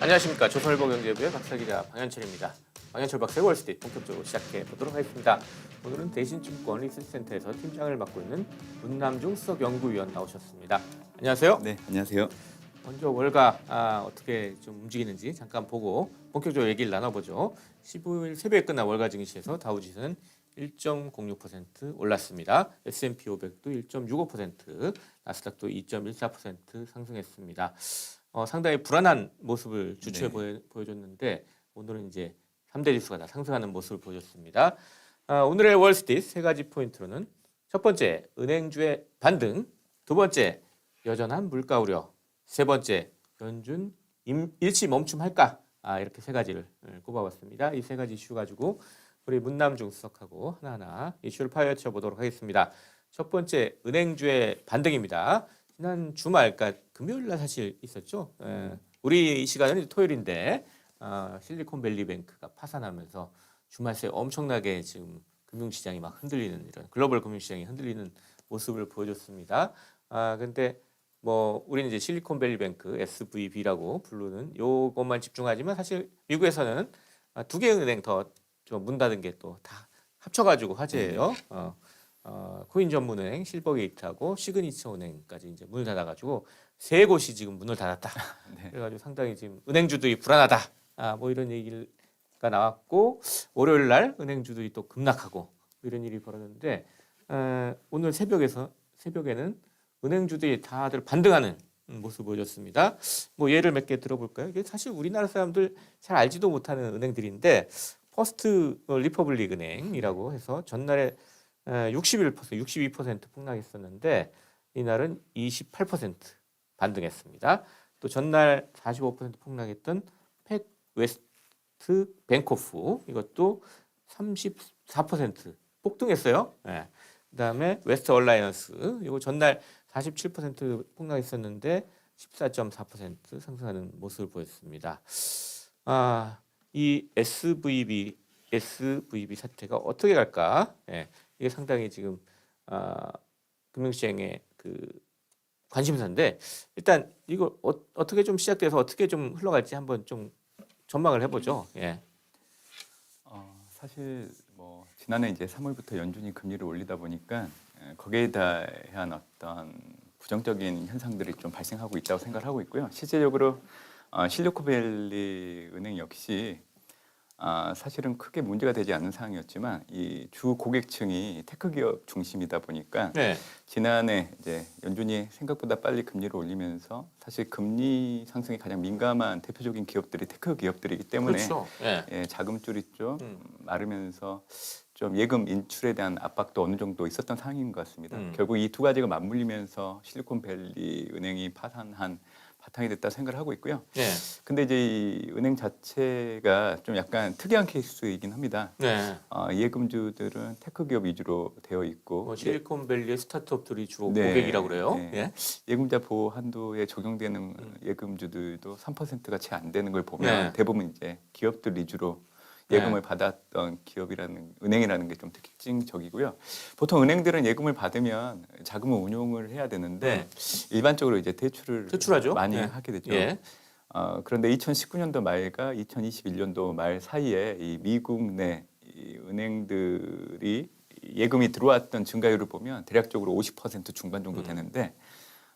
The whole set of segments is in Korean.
안녕하십니까 조선일보 경제부의 박사기자 방현철입니다. 방현철 박사의 월스트리트 본격적으로 시작해 보도록 하겠습니다. 오늘은 대신증권 리서치센터에서 팀장을 맡고 있는 문남중 수석연구위원 나오셨습니다. 안녕하세요. 네, 안녕하세요. 먼저 월가 아, 어떻게 좀 움직이는지 잠깐 보고 본격적으로 얘기를 나눠보죠. 15일 새벽에 끝난 월가 증시에서 다우지수는 1.06% 올랐습니다. S&P 500도 1.65%, 나스닥도 2.14% 상승했습니다. 어, 상당히 불안한 모습을 주초에 네. 보여, 보여줬는데 오늘은 이제 3대 지수가 다 상승하는 모습을 보여줬습니다. 아, 오늘의 월스트리트 세 가지 포인트로는 첫 번째 은행주의 반등, 두 번째 여전한 물가 우려, 세 번째 연준 임- 일시 멈춤할까? 아, 이렇게 세 가지를 예, 꼽아봤습니다. 이 세 가지 이슈 가지고 우리 문남중 수석하고 하나하나 이슈를 파헤쳐 보도록 하겠습니다. 첫 번째 은행주의 반등입니다. 지난 주말, 그러니까 금요일 날 사실 있었죠. 예, 우리 이 시간은 토요일인데 아, 실리콘밸리뱅크가 파산하면서 주말 새 엄청나게 지금 금융시장이 막 흔들리는 이런 글로벌 금융시장이 흔들리는 모습을 보여줬습니다. 아 근데 뭐 우리는 이제 실리콘밸리 뱅크 SVB라고 부르는 요것만 집중하지만 사실 미국에서는 아, 두 개의 은행 더좀문 닫은 게 또 다 합쳐가지고 화제예요. 어, 어, 코인 전문은행 실버게이트하고 시그니처 은행까지 이제 문을 닫아가지고 세 곳이 지금 문을 닫았다. 네. 그래가지고 상당히 지금 은행주들이 불안하다. 아, 뭐 이런 얘기가 나왔고 월요일 날 은행주들이 또 급락하고 이런 일이 벌어졌는데 어, 오늘 새벽에서 새벽에는 은행주들이 다들 반등하는 모습을 보여줬습니다. 뭐 예를 몇 개 들어볼까요? 이게 사실 우리나라 사람들 잘 알지도 못하는 은행들인데 퍼스트 리퍼블릭 은행이라고 해서 전날에 61% 62% 폭락했었는데 이날은 28% 반등했습니다. 또 전날 45% 폭락했던 팩 웨스트 뱅코프 이것도 34% 폭등했어요. 예. 그다음에 웨스트 얼라이언스 이거 전날 47% 폭락했었는데 14.4% 상승하는 모습을 보였습니다. 아, 이 SVB SVB 사태가 어떻게 갈까? 예. 이게 상당히 지금 아, 금융시장의 그 관심사인데 일단 이거 어, 어떻게 좀 시작돼서 어떻게 좀 흘러갈지 한번 좀 전망을 해보죠. 예. 어, 사실 뭐 지난해 이제 3월부터 연준이 금리를 올리다 보니까 에, 거기에 대한 어떤 부정적인 현상들이 좀 발생하고 있다고 생각을 하고 있고요. 실제적으로 어, 실리콘밸리 은행 역시 아, 사실은 크게 문제가 되지 않는 상황이었지만 이 주 고객층이 테크 기업 중심이다 보니까 네. 지난해 이제 연준이 생각보다 빨리 금리를 올리면서 사실 금리 상승에 가장 민감한 대표적인 기업들이 테크 기업들이기 때문에 그렇죠. 예. 예, 자금줄이 좀 음. 마르면서 좀 예금 인출에 대한 압박도 어느 정도 있었던 상황인 것 같습니다. 음. 결국 이 두 가지가 맞물리면서 실리콘밸리 은행이 파산한 바탕이 됐다 생각을 하고 있고요. 예. 근데 이제 이 은행 자체가 좀 약간 특이한 케이스이긴 합니다. 네. 어, 예금주들은 테크 기업 위주로 되어 있고 뭐 실리콘밸리의 스타트업들이 주로 네. 고객이라고 그래요. 네. 예. 예금자 보호 한도에 적용되는 음. 예금주들도 3%가 채 안 되는 걸 보면 네. 대부분 이제 기업들 위주로 네. 예금을 받았던 기업이라는 은행이라는 게 좀 특징적이고요. 보통 은행들은 예금을 받으면 자금을 운용을 해야 되는데 일반적으로 이제 대출을 네. 대출하죠. 많이 네. 하게 되죠. 예. 어, 그런데 2019년도 말과 2021년도 말 사이에 이 미국 내 이 은행들이 예금이 들어왔던 증가율을 보면 대략적으로 50% 중반 정도 음. 되는데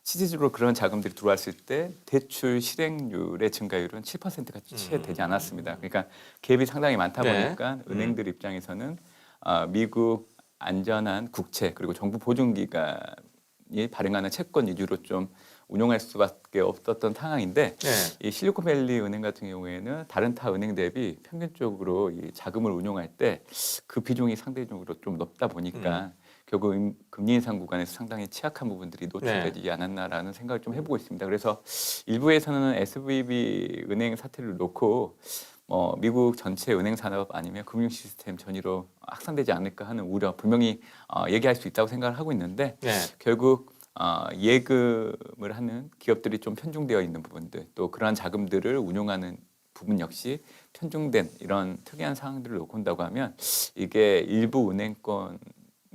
실질적으로 그런 자금들이 들어왔을 때 대출 실행률의 증가율은 7%가 채 음. 되지 않았습니다. 그러니까 갭이 상당히 많다 네. 보니까 은행들 입장에서는 아, 미국 안전한 국채 그리고 정부 보증기관이 발행하는 채권 위주로 좀 운용할 수밖에 없었던 상황인데 네. 이 실리콘밸리 은행 같은 경우에는 다른 타 은행 대비 평균적으로 이 자금을 운용할 때 그 비중이 상대적으로 좀 높다 보니까 결국 임- 금리 인상 구간에서 상당히 취약한 부분들이 노출되지 않았나라는 생각을 좀 해보고 있습니다. 그래서 일부에서는 SVB 은행 사태를 놓고 뭐 미국 전체 은행 산업 아니면 금융 시스템 전이로 확산되지 않을까 하는 우려 분명히 어, 얘기할 수 있다고 생각을 하고 있는데 네. 결국 어, 예금을 하는 기업들이 좀 편중되어 있는 부분들 또 그러한 자금들을 운용하는 부분 역시 편중된 이런 특이한 상황들을 놓고 온다고 하면 이게 일부 은행권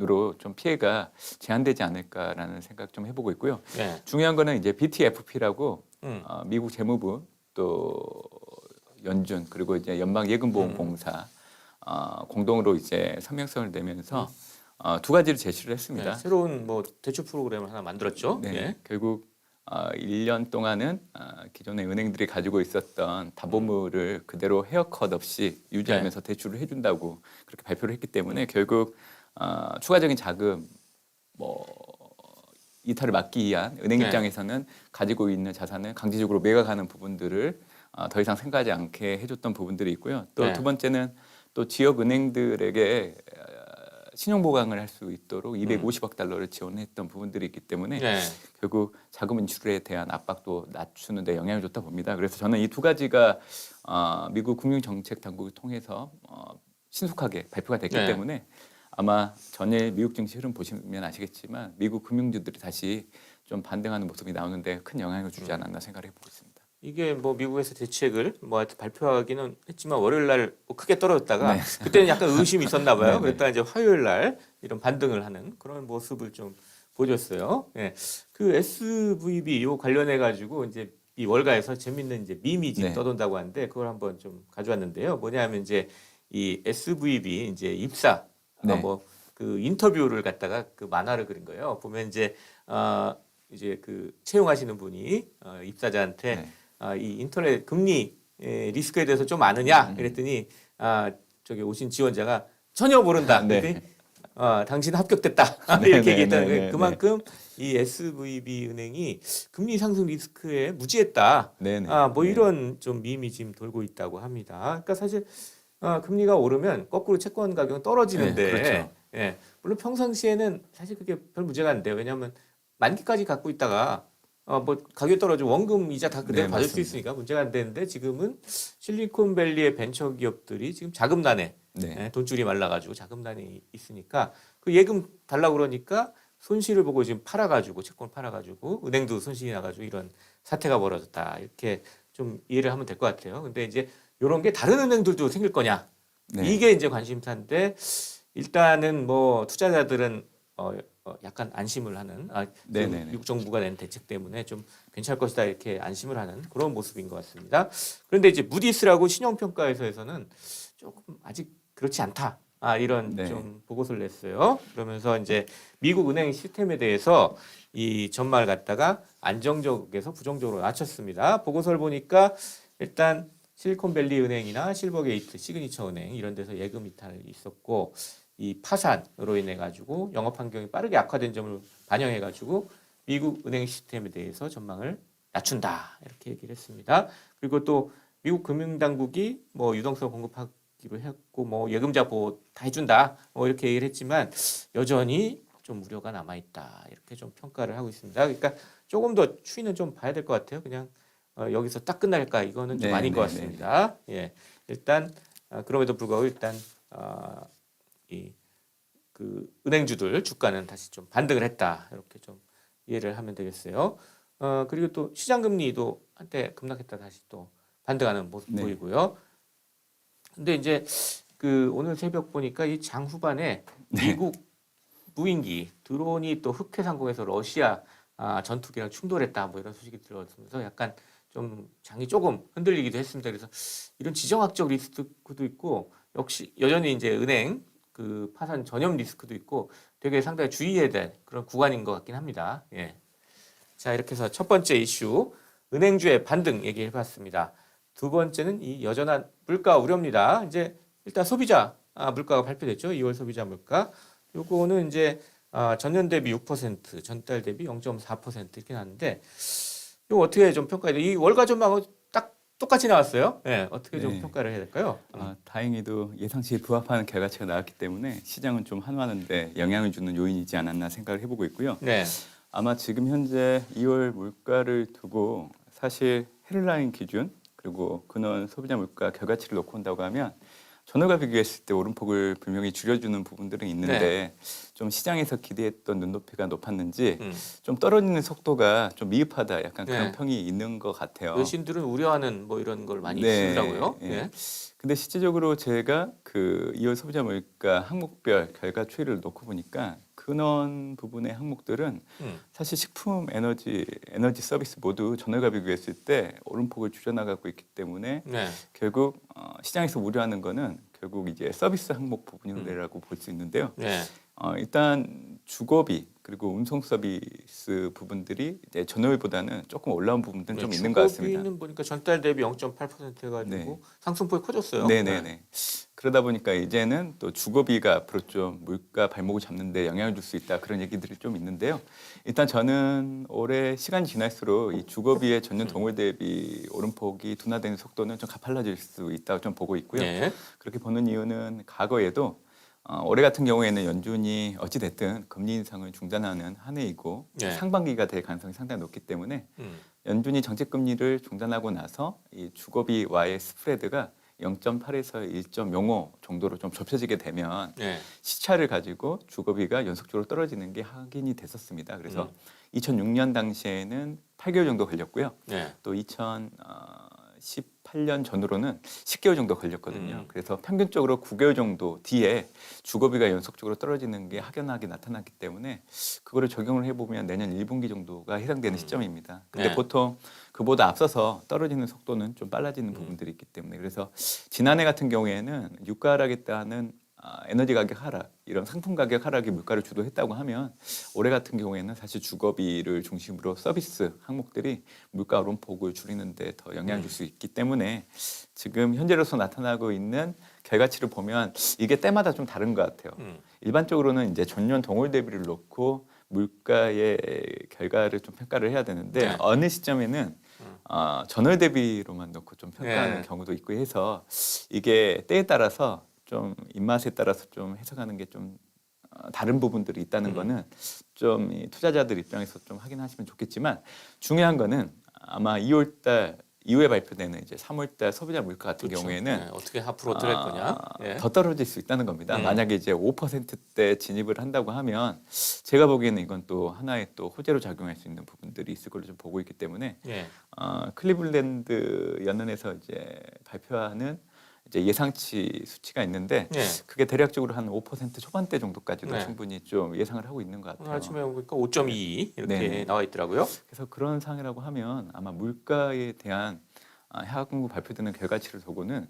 으로 좀 피해가 제한되지 않을까라는 생각 좀 해보고 있고요. 네. 중요한 거는 이제 BTFP라고 음. 어, 미국 재무부 또 연준 그리고 이제 연방 예금보험공사 어, 공동으로 이제 성명성을 내면서 어, 두 가지를 제시를 했습니다. 네, 새로운 뭐 대출 프로그램을 하나 만들었죠. 네, 예. 결국 어, 1년 동안은 어, 기존의 은행들이 가지고 있었던 담보물을 그대로 헤어컷 없이 유지하면서 대출을 해준다고 그렇게 발표를 했기 때문에 결국 어, 추가적인 자금 뭐 이탈을 막기 위한 은행 네. 입장에서는 가지고 있는 자산을 강제적으로 매각하는 부분들을 어, 더 이상 생각하지 않게 해줬던 부분들이 있고요. 또 네. 두 번째는 또 지역 은행들에게 어, 신용 보강을 할 수 있도록 250억 달러를 지원했던 부분들이 있기 때문에 네. 결국 자금 인출에 대한 압박도 낮추는 데 영향을 줬다 봅니다. 그래서 저는 이 두 가지가 어, 미국 금융 정책 당국을 통해서 어, 신속하게 발표가 됐기 네. 때문에 아마 전일 미국 증시 흐름 보시면 아시겠지만 미국 금융주들이 다시 좀 반등하는 모습이 나오는데 큰 영향을 음. 주지 않았나 생각을 해보고 있습니다. 이게 뭐 미국에서 대책을 뭐 하여튼 발표하기는 했지만 월요일 날 뭐 크게 떨어졌다가 네. 그때는 약간 의심이 있었나 봐요. 네, 네. 그랬다가 이제 화요일 날 이런 반등을 하는 그런 모습을 좀 보여줬어요. 예. 그 SVB 요 관련해 가지고 이제 이 월가에서 재밌는 이제 밈이 지금 네. 떠돈다고 하는데 그걸 한번 좀 가져왔는데요. 뭐냐면 이제 이 SVB 이제 입사 네. 뭐그 인터뷰를 갖다가 그 만화를 그린 거예요. 보면 이제 어 이제 그 채용하시는 분이 어 입사자한테 네. 아, 이 인터넷 금리 에, 리스크에 대해서 좀 아느냐 음. 그랬더니 아 저기 오신 지원자가 전혀 모른다. 네. 그랬더니 아, 당신 합격됐다 네, 이렇게 네, 얘기했다는 네, 거예요. 네, 그만큼 이 SVB 은행이 금리 상승 리스크에 무지했다. 네 네. 아, 뭐 네. 이런 좀 밈이 지금 돌고 있다고 합니다. 그러니까 사실 아, 금리가 오르면 거꾸로 채권 가격은 떨어지는데, 네, 그렇죠. 예, 물론 평상시에는 사실 그게 별 문제가 안 돼요. 왜냐하면 만기까지 갖고 있다가 어, 뭐 가격 떨어져 원금 이자 다 그대로 네, 받을 수 맞습니다. 있으니까 문제가 안 되는데 지금은 실리콘밸리의 벤처 기업들이 지금 자금난에 네. 예, 돈줄이 말라가지고 자금난이 있으니까 그 예금 달라고 그러니까 손실을 보고 지금 팔아가지고 채권을 팔아가지고 은행도 손실이 나가지고 이런 사태가 벌어졌다 이렇게 좀 이해를 하면 될 것 같아요. 근데 이제 이런 게 다른 은행들도 생길 거냐 네. 이게 이제 관심사인데 일단은 뭐 투자자들은 어, 어, 약간 안심을 하는 아. 미국 정부가 낸 대책 때문에 좀 괜찮을 것이다 이렇게 안심을 하는 그런 모습인 것 같습니다. 그런데 이제 무디스라고 신용평가회사에서는 조금 아직 그렇지 않다. 아 이런 네. 좀 보고서를 냈어요. 그러면서 이제 미국 은행 시스템에 대해서 이 전망을 갖다가 안정적에서 부정적으로 낮췄습니다. 보고서를 보니까 일단 실리콘밸리 은행이나 실버게이트, 시그니처 은행 이런 데서 예금 이탈이 있었고 이 파산으로 인해 가지고 영업 환경이 빠르게 악화된 점을 반영해 가지고 미국 은행 시스템에 대해서 전망을 낮춘다 이렇게 얘기를 했습니다. 그리고 또 미국 금융 당국이 뭐 유동성 공급하기로 했고 뭐 예금자 보호 다 해준다 뭐 이렇게 얘기를 했지만 여전히 좀 우려가 남아 있다 이렇게 좀 평가를 하고 있습니다. 그러니까 조금 더 추이는 좀 봐야 될 것 같아요. 그냥 어, 여기서 딱 끝날까 이거는 좀 네, 아닌 것 네, 네. 같습니다. 예, 일단 어, 그럼에도 불구하고 일단 어, 이그 은행주들 주가는 다시 좀 반등을 했다 이렇게 좀 이해를 하면 되겠어요. 어 그리고 또 시장 금리도 한때 급락했다 다시 또 반등하는 모습 네. 보이고요. 근데 이제 그 오늘 새벽 보니까 이 장 후반에 네. 미국 무인기 드론이 또 흑해 상공에서 러시아 아, 전투기랑 충돌했다 뭐 이런 소식이 들어오면서 약간 좀 장이 조금 흔들리기도 했습니다. 그래서 이런 지정학적 리스크도 있고 역시 여전히 이제 은행 그 파산 전염 리스크도 있고 되게 상당히 주의해야 될 그런 구간인 것 같긴 합니다. 예. 자 이렇게 해서 첫 번째 이슈 은행주의 반등 얘기해봤습니다. 두 번째는 이 여전한 물가 우려입니다. 이제 일단 소비자 아, 물가가 발표됐죠. 2월 소비자 물가. 요거는 이제 아, 전년 대비 6%, 전달 대비 0.4% 이렇게 나왔는데 이거 어떻게 좀 평가해야 돼? 이 월가 전망은 딱 똑같이 나왔어요. 예, 어떻게 좀 네. 평가를 해야 될까요? 아, 다행히도 예상치에 부합하는 결과치가 나왔기 때문에 시장은 좀 한화하는데 영향을 주는 요인이지 않았나 생각을 해보고 있고요. 네, 아마 지금 현재 2월 물가를 두고 사실 헤드라인 기준 그리고 근원 소비자 물가 결과치를 놓고 온다고 하면 전월과 비교했을 때 오름폭을 분명히 줄여주는 부분들은 있는데 좀 시장에서 기대했던 눈높이가 높았는지 음. 좀 떨어지는 속도가 좀 미흡하다 약간 그런 네. 평이 있는 것 같아요. 외신들은 우려하는 뭐 이런 걸 많이 네, 쓰더라고요. 예. 예. 근데 실제적으로 제가 그 2월 소비자 물가 항목별 결과 추이를 놓고 보니까 근원 부분의 항목들은 음. 사실 식품, 에너지, 에너지 서비스 모두 전월과 비교했을 때 오름폭을 줄여나가고 있기 때문에 네. 결국 어, 시장에서 우려하는 거는 결국 이제 서비스 항목 부분이라고 볼수 있는데요. 네. 어, 일단 주거비 그리고 운송 서비스 부분들이 이제 전월보다는 조금 올라온 부분들은 좀 있는 것 같습니다. 네, 주거비는 보니까 전달 대비 0.8% 해가지고 네. 상승폭이 커졌어요. 네네네. 그러다 보니까 이제는 또 주거비가 앞으로 좀 물가 발목을 잡는데 영향을 줄 수 있다 그런 얘기들이 좀 있는데요. 일단 저는 올해 시간이 지날수록 이 주거비의 전년 동월 대비 오름폭이 둔화되는 속도는 좀 가팔라질 수 있다고 좀 보고 있고요. 네. 그렇게 보는 이유는 과거에도 어, 올해 같은 경우에는 연준이 어찌 됐든 금리 인상을 중단하는 한 해이고 네. 상반기가 될 가능성이 상당히 높기 때문에 음. 연준이 정책 금리를 중단하고 나서 이 주거비와의 스프레드가 0.8에서 1.05 정도로 좀 좁혀지게 되면 네. 시차를 가지고 주거비가 연속적으로 떨어지는 게 확인이 됐었습니다. 그래서 2006년 당시에는 8개월 정도 걸렸고요. 네. 또 2018년 전으로는 10개월 정도 걸렸거든요. 음. 그래서 평균적으로 9개월 정도 뒤에 주거비가 연속적으로 떨어지는 게 확연하게 나타났기 때문에 그거를 적용을 해보면 내년 1분기 정도가 해당되는 시점입니다. 근데 음. 네. 보통 그보다 앞서서 떨어지는 속도는 좀 빨라지는 부분들이 있기 때문에 그래서 지난해 같은 경우에는 유가 하락했다는 아, 에너지 가격 하락 이런 상품 가격 하락이 물가를 주도했다고 하면 올해 같은 경우에는 사실 주거비를 중심으로 서비스 항목들이 물가 오름폭을 줄이는데 더 영향을 줄 수 있기 때문에 지금 현재로서 나타나고 있는 결과치를 보면 이게 때마다 좀 다른 것 같아요. 음. 일반적으로는 이제 전년 동월 대비를 놓고 물가의 결과를 좀 평가를 해야 되는데 네. 어느 시점에는 어, 전월 대비로만 놓고 좀 평가하는 네. 경우도 있고 해서 이게 때에 따라서 좀 입맛에 따라서 좀 해석하는 게좀 어, 다른 부분들이 있다는 음. 거는 좀이 투자자들 입장에서 좀 확인하시면 좋겠지만 중요한 거는 아마 2월달 이후에 발표되는 이제 3월달 소비자 물가 같은 그렇죠. 경우에는 네. 어떻게 앞으로 어떻게 할 아, 거냐. 예. 더 떨어질 수 있다는 겁니다. 음. 만약에 이제 5%대 진입을 한다고 하면 제가 보기에는 이건 또 하나의 또 호재로 작용할 수 있는 부분들이 있을 걸로 좀 보고 있기 때문에 예. 어, 클리블랜드 연은에서 이제 발표하는 이제 예상치 수치가 있는데 예. 그게 대략적으로 한 5% 초반대 정도까지도 네. 충분히 좀 예상을 하고 있는 것 같아요. 아침에 보니까 5.2 이렇게 네네. 나와 있더라고요. 그래서 그런 상이라고 하면 아마 물가에 대한 아, 하반기 발표되는 결과치를 보고는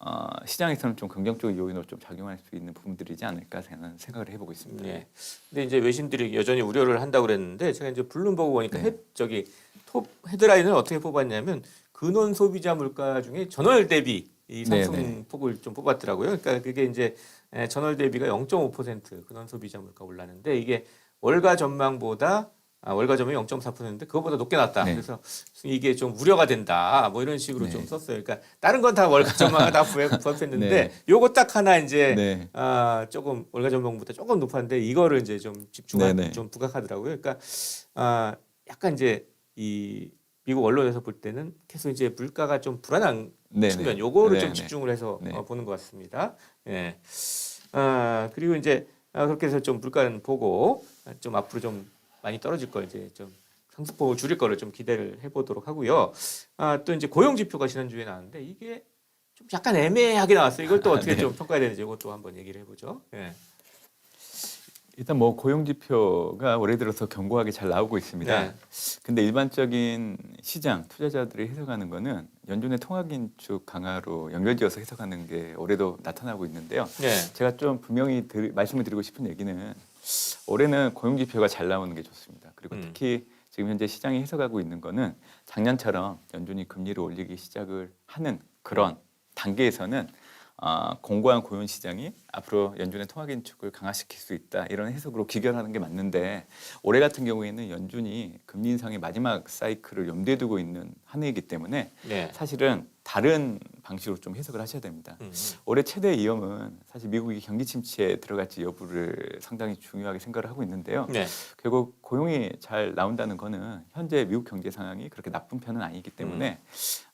어, 시장에서는 좀 긍정적 요인으로 좀 작용할 수 있는 부분들이지 않을까 저는 생각을 해보고 있습니다. 예. 근데 이제 외신들이 여전히 우려를 한다고 그랬는데 제가 이제 블룸버그 보니까 네. 헤, 저기 톱 헤드라인을 어떻게 뽑았냐면 근원 소비자 물가 중에 전월 대비 이 네, 상승폭을 좀 뽑았더라고요. 그러니까 그게 이제 에, 전월 대비가 0.5% 근원 소비자 물가 올랐는데 이게 월가 전망보다 아, 월가 전망이 0.4%인데 그거보다 높게 났다. 네. 그래서 이게 좀 우려가 된다. 뭐 이런 식으로 네. 좀 썼어요. 그러니까 다른 건 다 월가 전망을 다 부합- 부합했는데 네. 요거 딱 하나 이제 네. 아 조금 월가 전망보다 조금 높았는데 이거를 이제 좀 집중한 네네. 좀 부각하더라고요. 그러니까 아 약간 이제 이 미국 언론에서 볼 때는 계속 이제 물가가 좀 불안한 네네. 측면 요거를 좀. 집중을 해서 네. 어, 보는 것 같습니다. 예. 아 그리고 이제 아, 그렇게 해서 좀 물가는 보고 아, 좀 앞으로 좀 많이 떨어질 거 이제 좀 상승폭을 줄일 거를 좀 기대를 해보도록 하고요. 아 또 이제 고용 지표가 지난주에 나왔는데 이게 좀 약간 애매하게 나왔어요. 이걸 또 어떻게 네. 좀 평가해야 되는지 이것도 한번 얘기를 해보죠. 예. 일단 뭐 고용 지표가 올해 들어서 견고하게 잘 나오고 있습니다. 네. 근데 일반적인 시장 투자자들이 해석하는 거는 연준의 통화 긴축 강화로 연결지어서 해석하는 게 올해도 나타나고 있는데요. 네. 제가 좀 분명히 드- 말씀을 드리고 싶은 얘기는 올해는 고용 지표가 잘 나오는 게 좋습니다. 그리고 음. 특히 지금 현재 시장이 해석하고 있는 거는 작년처럼 연준이 금리를 올리기 시작을 하는 그런 단계에서는 아, 공고한 고용 시장이 앞으로 연준의 통화 긴축을 강화시킬 수 있다 이런 해석으로 기결하는 게 맞는데 올해 같은 경우에는 연준이 금리 인상의 마지막 사이클을 염두에 두고 있는 한 해이기 때문에 네. 사실은 다른 방식으로 좀 해석을 하셔야 됩니다. 음. 올해 최대 위험은 사실 미국이 경기 침체에 들어갈지 여부를 상당히 중요하게 생각을 하고 있는데요. 네. 결국 고용이 잘 나온다는 거는 현재 미국 경제 상황이 그렇게 나쁜 편은 아니기 때문에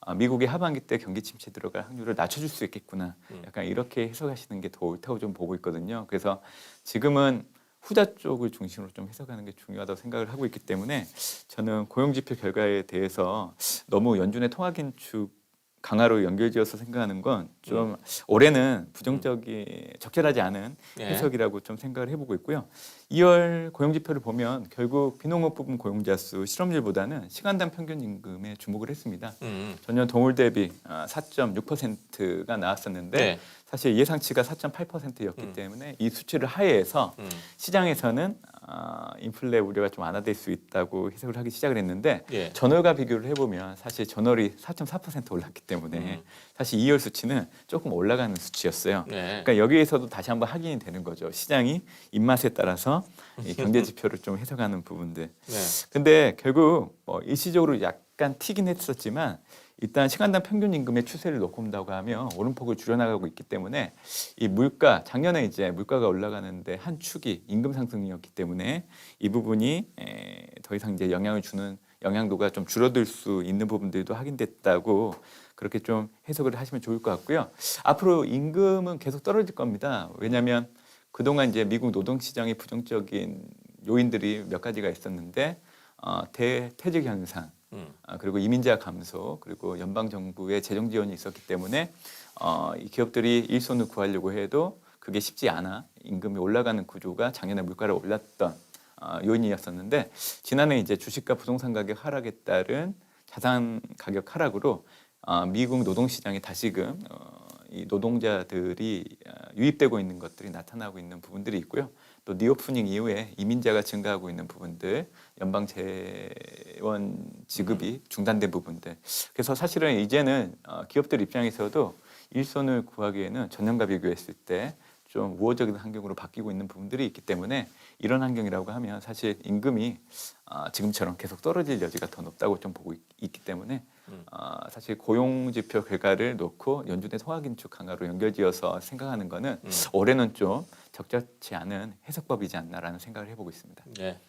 아, 미국이 하반기 때 경기 침체 들어갈 확률을 낮춰줄 수 있겠구나. 음. 약간 이렇게 해석하시는 게 더 옳다고 좀 보고 있거든요. 그래서 지금은 후자 쪽을 중심으로 좀 해석하는 게 중요하다고 생각을 하고 있기 때문에 저는 고용 지표 결과에 대해서 너무 연준의 통화 긴축 강화로 연결지어서 생각하는 건 좀 올해는 부정적이 적절하지 않은 네. 해석이라고 좀 생각을 해보고 있고요. 2월 고용 지표를 보면 결국 비농업 부분 고용자 수 실업률보다는 시간당 평균 임금에 주목을 했습니다. 음. 전년 동월 대비 4.6%가 나왔었는데 네. 사실 예상치가 4.8%였기 음. 때문에 이 수치를 하회해서 음. 시장에서는 아, 인플레 우려가 좀 완화될 수 있다고 해석을 하기 시작을 했는데 예. 전월과 비교를 해보면 사실 전월이 4.4% 올랐기 때문에 음. 사실 2월 수치는 조금 올라가는 수치였어요. 네. 그러니까 여기에서도 다시 한번 확인이 되는 거죠. 시장이 입맛에 따라서 이 경제 지표를 좀 해석하는 부분들. 네. 근데 결국 뭐 일시적으로 약간 튀긴 했었지만 일단 시간당 평균 임금의 추세를 놓고 본다고 하면 오름폭을 줄여나가고 있기 때문에 이 물가 작년에 이제 물가가 올라가는데 한 축이 임금 상승이었기 때문에 이 부분이 에, 더 이상 이제 영향을 주는 영향도가 좀 줄어들 수 있는 부분들도 확인됐다고 그렇게 좀 해석을 하시면 좋을 것 같고요. 앞으로 임금은 계속 떨어질 겁니다. 왜냐하면 그동안 이제 미국 노동 시장의 부정적인 요인들이 몇 가지가 있었는데 어, 대퇴직 현상, 음. 아, 그리고 이민자 감소, 그리고 연방 정부의 재정 지원이 있었기 때문에 어, 이 기업들이 일손을 구하려고 해도 그게 쉽지 않아 임금이 올라가는 구조가 작년에 물가를 올랐던 어, 요인이었었는데 지난해 이제 주식과 부동산 가격 하락에 따른 자산 가격 하락으로 어, 미국 노동 시장에 다시금 어, 이 노동자들이 어, 유입되고 있는 것들이 나타나고 있는 부분들이 있고요. 또 리오프닝 이후에 이민자가 증가하고 있는 부분들, 연방 재원 지급이 중단된 부분들. 그래서 사실은 이제는 어, 기업들 입장에서도 일손을 구하기에는 전년과 비교했을 때 좀 우호적인 환경으로 바뀌고 있는 부분들이 있기 때문에 이런 환경이라고 하면 사실 임금이 어, 지금처럼 계속 떨어질 여지가 더 높다고 좀 보고 있, 기 때문에 음. 어, 사실 고용 지표 결과를 놓고 연준의 소화 긴축 강화로 연결지어서 생각하는 거는 음. 올해는 좀 적절치 않은 해석법이지 않나라는 생각을 해보고 있습니다. 네.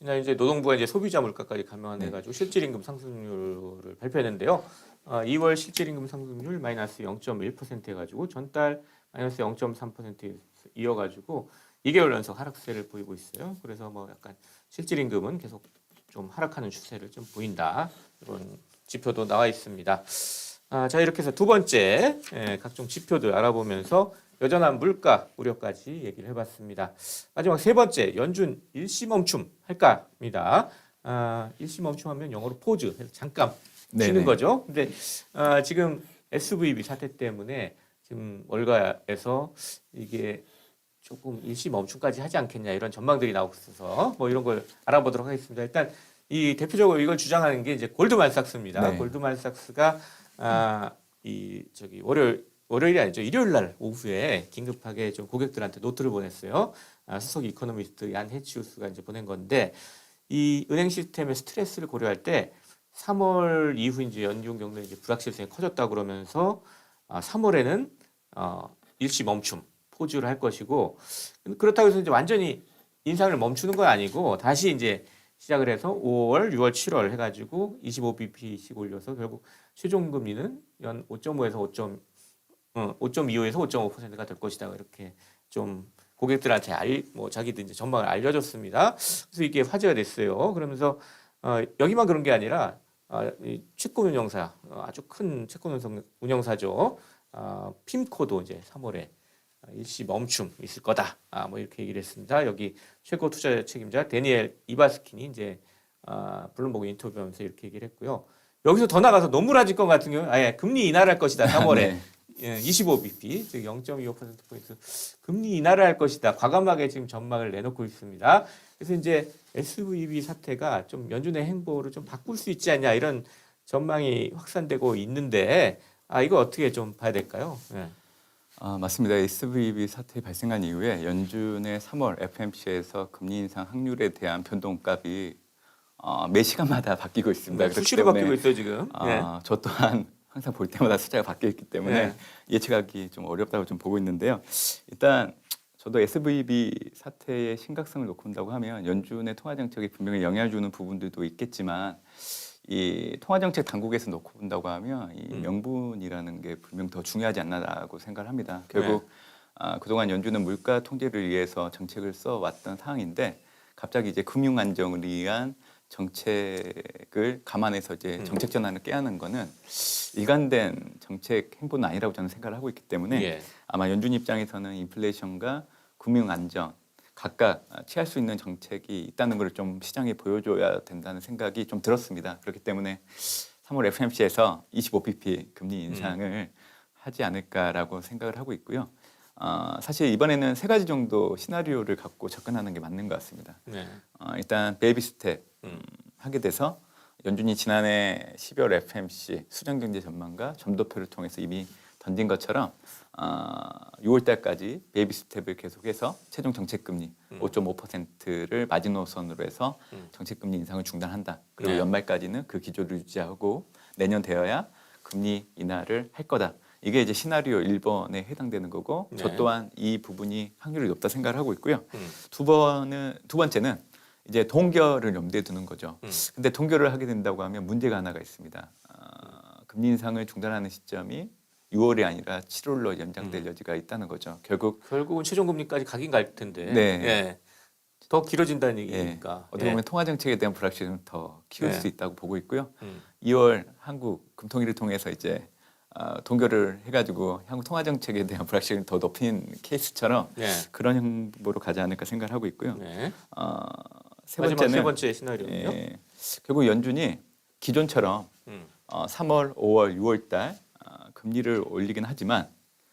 이날 이제 노동부가 이제 소비자 물가까지 네. 감안해가지고 실질임금 상승률을 발표했는데요. 어, 2월 실질임금 상승률 마이너스 0.1% 해가지고 전달 마이너스 0.3% 이어가지고 2개월 연속 하락세를 보이고 있어요. 그래서 뭐 약간 실질임금은 계속 좀 하락하는 추세를 좀 보인다 이런 지표도 나와 있습니다. 아, 자 이렇게 해서 두 번째 예, 각종 지표들 알아보면서 여전한 물가 우려까지 얘기를 해봤습니다. 마지막 세 번째 연준 일시 멈춤 할까입니다. 아, 일시 멈춤하면 영어로 포즈 잠깐 쉬는 네네. 거죠. 근데 아, 지금 SVB 사태 때문에 지금 월가에서 이게 조금 일시 멈춤까지 하지 않겠냐 이런 전망들이 나오고 있어서 뭐 이런 걸 알아보도록 하겠습니다. 일단 이 대표적으로 이걸 주장하는 게 이제 골드만삭스입니다. 네. 골드만삭스가 아, 이 저기 월요일 월요일이 아니죠 일요일 날 오후에 긴급하게 좀 고객들한테 노트를 보냈어요. 아, 수석 이코노미스트 얀 해치우스가 이제 보낸 건데 이 은행 시스템의 스트레스를 고려할 때 3월 이후 이제 연중 경로 이제 불확실성이 커졌다 그러면서 아, 3월에는 어, 일시 멈춤 포즈를 할 것이고 그렇다고 해서 이제 완전히 인상을 멈추는 건 아니고 다시 이제 시작을 해서 5월, 6월, 7월 해가지고 25bp씩 올려서 결국 최종 금리는 연 5.5에서 5. 어, 5.25에서 5.5%가 될 것이다 이렇게 좀 고객들한테 알, 뭐 자기들 이제 전망을 알려줬습니다. 그래서 이게 화제가 됐어요. 그러면서 어, 여기만 그런 게 아니라 어, 이 채권 운영사 어, 아주 큰 채권 운영- 운영사죠. 어, 핌코도 이제 3월에 일시 멈춤 있을 거다. 아, 뭐 이렇게 얘기를 했습니다. 여기 최고 투자 책임자 데니엘 이바스킨이 이제 아, 블룸버그 인터뷰하면서 이렇게 얘기를 했고요. 여기서 더 나가서 노무라 집권 같은 경우는 아예 금리 인하를 할 것이다. 3월에 네. 예, 25bp 즉 0.25%포인트 금리 인하를 할 것이다. 과감하게 지금 전망을 내놓고 있습니다. 그래서 이제 SVB 사태가 좀 연준의 행보를 좀 바꿀 수 있지 않냐 이런 전망이 확산되고 있는데 아 이거 어떻게 좀 봐야 될까요? 예. 아, 맞습니다. SVB 사태 발생한 이후에 연준의 3월 FMC에서 금리 인상 확률에 대한 변동값이 어, 매 시간마다 바뀌고 있습니다. 네, 수시로 바뀌고 있어요 지금. 네. 아, 저 또한 항상 볼 때마다 숫자가 바뀌어 있기 때문에 네. 예측하기 좀 어렵다고 좀 보고 있는데요. 일단 저도 SVB 사태의 심각성을 놓고 본다고 하면 연준의 통화 정책이 분명히 영향을 주는 부분들도 있겠지만 이 통화 정책 당국에서 놓고 본다고 하면 이 음. 명분이라는 게 분명 더 중요하지 않나라고 생각을 합니다. 네. 결국 아, 그동안 연준은 물가 통제를 위해서 정책을 써 왔던 상황인데 갑자기 이제 금융 안정을 위한 정책을 감안해서 이제 음. 정책 전환을 깨하는 거는 일관된 정책 행보는 아니라고 저는 생각을 하고 있기 때문에 예. 아마 연준 입장에서는 인플레이션과 금융 안정 각각 취할 수 있는 정책이 있다는 걸 좀 시장에 보여줘야 된다는 생각이 좀 들었습니다. 그렇기 때문에 3월 FMC에서 25bp 금리 인상을 하지 않을까라고 생각을 하고 있고요. 어, 사실 이번에는 세 가지 정도 시나리오를 갖고 접근하는 게 맞는 것 같습니다. 네. 어, 일단 베이비 스텝 음. 음, 하게 돼서 연준이 지난해 12월 FMC 수정 경제 전망과 점도표를 통해서 이미 던진 것처럼 어, 6월 달까지 베이비 스텝을 계속해서 최종 정책 금리 음. 5.5%를 마지노선으로 해서 음. 정책 금리 인상을 중단한다. 그리고 네. 연말까지는 그 기조를 유지하고 내년 되어야 금리 인하를 할 거다. 이게 이제 시나리오 1번에 해당되는 거고 네. 저 또한 이 부분이 확률이 높다 생각을 하고 있고요. 음. 두 번은 두 번째는 이제 동결을 염두에 두는 거죠. 음. 근데 동결을 하게 된다고 하면 문제가 하나가 있습니다. 어, 금리 인상을 중단하는 시점이 6월이 아니라 7월로 연장될 음. 여지가 있다는 거죠. 결국 결국은 최종 금리까지 가긴 갈 텐데. 네. 예. 더 길어진다는 예, 얘기니까. 어떻게 보면 통화 정책에 대한 불확실성을 더 키울 네. 수 있다고 보고 있고요. 음. 2월 한국 금통위를 통해서 이제 어, 동결을 해가지고 한국 통화 정책에 대한 불확실을 더 높인 케이스처럼 네. 그런 형보로 가지 않을까 생각을 하고 있고요. 네. 어, 세 번째는 세 번째 시나리오는요. 예, 결국 연준이 기존처럼 음. 어, 3월, 5월, 6월 달 어, 금리를 올리긴 하지만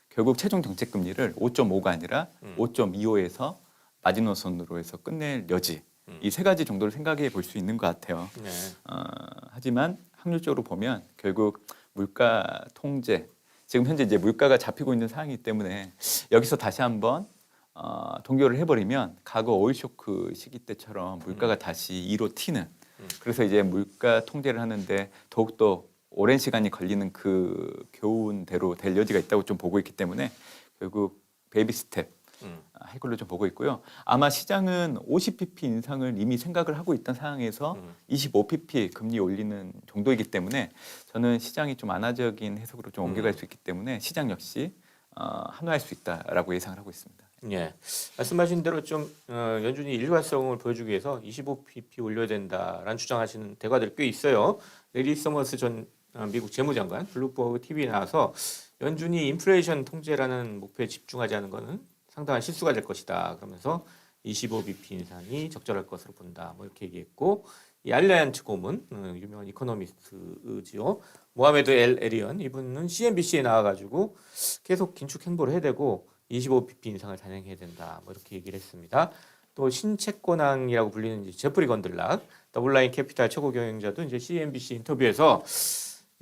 결국 최종 정책 금리를 5.5가 아니라 음. 5.25에서 마지노선으로 해서 끝낼 여지 음. 이세 가지 정도를 생각해 볼 수 있는 것 같아요. 네. 어, 하지만 확률적으로 보면 결국 물가 통제 지금 현재 이제 물가가 잡히고 있는 상황이기 때문에 여기서 다시 한번 어, 동결을 해버리면 과거 오일 쇼크 시기 때처럼 물가가 다시 2로 튀는 음. 그래서 이제 물가 통제를 하는데 더욱더 오랜 시간이 걸리는 그 교훈대로 될 여지가 있다고 좀 보고 있기 때문에 결국 베이비 스텝 음. 할 걸로 좀 보고 있고요. 아마 시장은 50pp 인상을 이미 생각을 하고 있던 상황에서 음. 25pp 금리 올리는 정도이기 때문에 저는 시장이 좀 완화적인 해석으로 좀 옮겨갈 음. 수 있기 때문에 시장 역시 어, 한화할 수 있다라고 예상을 하고 있습니다. 예. 말씀하신 대로 좀 어, 연준이 일관성을 보여주기 위해서 25pp 올려야 된다라는 주장하시는 대가들이 꽤 있어요. 레리 서머스 전 어, 미국 재무장관 블룸버그 TV에 나와서 연준이 인플레이션 통제라는 목표에 집중하지 않은 것은 상당한 실수가 될 것이다. 그러면서 25bp 인상이 적절할 것으로 본다. 뭐 이렇게 얘기했고 이 알리안츠 고문 어, 유명한 이코노미스트지요. 모하메드 엘 에리언 이분은 CNBC에 나와가지고 계속 긴축 행보를 해대고 25bp 인상을 단행해야 된다. 뭐 이렇게 얘기를 했습니다. 또 신채권왕이라고 불리는 제프리 건들락 더블라인 캐피탈 최고 경영자도 이제 CNBC 인터뷰에서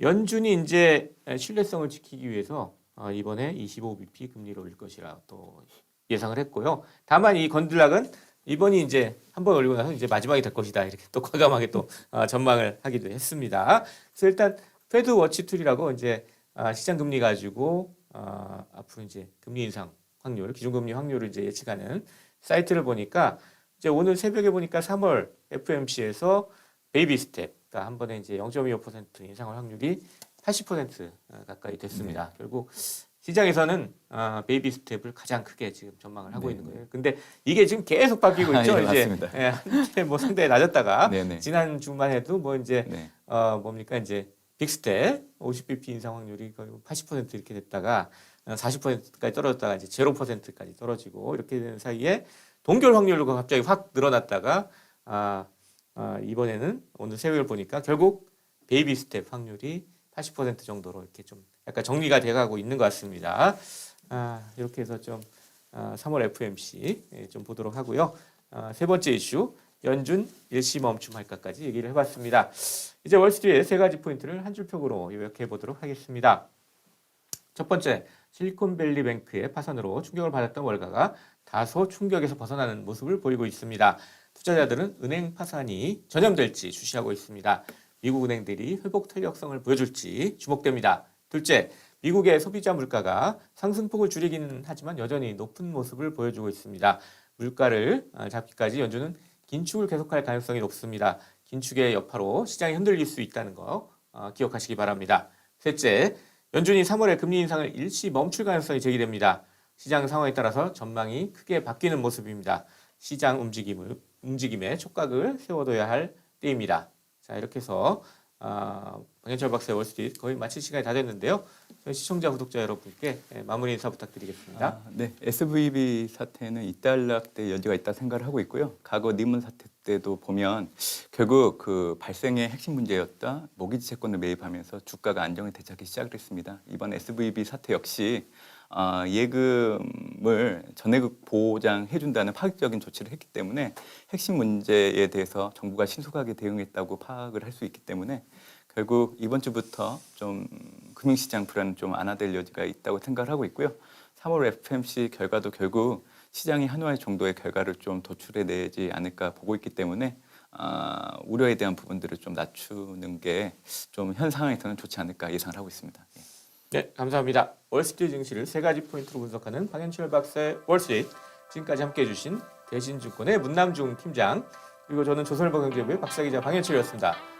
연준이 이제 신뢰성을 지키기 위해서 어, 이번에 25bp 금리를 올릴 것이라 또 예상을 했고요. 다만 이 건들락은 이번이 이제 한 번 올리고 나서 이제 마지막이 될 것이다 이렇게 또 과감하게 또 어, 전망을 하기도 했습니다. 그래서 일단 페드 워치 툴이라고 이제 아, 시장 금리 가지고 아, 앞으로 이제 금리 인상 확률, 기준금리 확률을 이제 예측하는 사이트를 보니까 이제 오늘 새벽에 보니까 3월 FMC에서 베이비 스텝, 그러니까 한 번에 이제 0.25% 인상할 확률이 80% 가까이 됐습니다. 결국 시장에서는 아, 베이비 스텝을 가장 크게 지금 전망을 하고 네. 있는 거예요. 근데 이게 지금 계속 바뀌고 있죠. 아, 예, 이제 맞습니다. 예, 한때 뭐 상당히 낮았다가 네 네. 지난 주만 해도 뭐 이제 네. 어 뭡니까 이제 빅스텝 50bp 인상 확률이 거의 80% 이렇게 됐다가 어, 40%까지 떨어졌다가 이제 0%까지 떨어지고 이렇게 되는 사이에 동결 확률도 갑자기 확 늘어났다가 아, 아 이번에는 오늘 새벽을 보니까 결국 베이비 스텝 확률이 80% 정도로 이렇게 좀 약간 정리가 돼가고 있는 것 같습니다. 아 이렇게 해서 좀 아, 3월 FMC 예, 좀 보도록 하고요. 아, 세 번째 이슈 연준 일시 멈춤 할까까지 얘기를 해봤습니다. 이제 월스트리트의 세 가지 포인트를 한 줄 평으로 요약해 보도록 하겠습니다. 첫 번째, 실리콘밸리 뱅크의 파산으로 충격을 받았던 월가가 다소 충격에서 벗어나는 모습을 보이고 있습니다. 투자자들은 은행 파산이 전염될지 주시하고 있습니다. 미국 은행들이 회복 탄력성을 보여줄지 주목됩니다. 둘째, 미국의 소비자 물가가 상승폭을 줄이기는 하지만 여전히 높은 모습을 보여주고 있습니다. 물가를 아, 잡기까지 연준은 긴축을 계속할 가능성이 높습니다. 긴축의 여파로 시장이 흔들릴 수 있다는 거 어, 기억하시기 바랍니다. 셋째, 연준이 3월에 금리 인상을 일시 멈출 가능성이 제기됩니다. 시장 상황에 따라서 전망이 크게 바뀌는 모습입니다. 시장 움직임을 움직임에 촉각을 세워둬야 할 때입니다. 자 이렇게 해서 아, 방현철 박사의 월스트리트 거의 마칠 시간이 다 됐는데요. 저희 시청자 구독자 여러분께 예, 마무리 인사 부탁드리겠습니다. 아, 네, SVB 사태는 이달락 때 여지가 있다 생각을 하고 있고요. 과거 니문 사태 때도 보면 결국 그 발생의 핵심 문제였다 모기지 채권을 매입하면서 주가가 안정이 되찾기 시작을 했습니다. 이번 SVB 사태 역시 아, 예금을 전액 보장해준다는 파격적인 조치를 했기 때문에 핵심 문제에 대해서 정부가 신속하게 대응했다고 파악을 할 수 있기 때문에 결국 이번 주부터 좀 금융시장 불안은 좀 완화될 여지가 있다고 생각을 하고 있고요. 3월 FMC 결과도 결국 시장이 한화의 정도의 결과를 좀 도출해내지 않을까 보고 있기 때문에 아, 우려에 대한 부분들을 좀 낮추는 게 좀 현 상황에서는 좋지 않을까 예상을 하고 있습니다. 예. 네, 감사합니다. 월스트리트 증시를 세 가지 포인트로 분석하는 방현철 박사의 월스트리트 지금까지 함께해 주신 대신증권의 문남중 팀장 그리고 저는 조선일보 경제부의 박사기자 방현철이었습니다.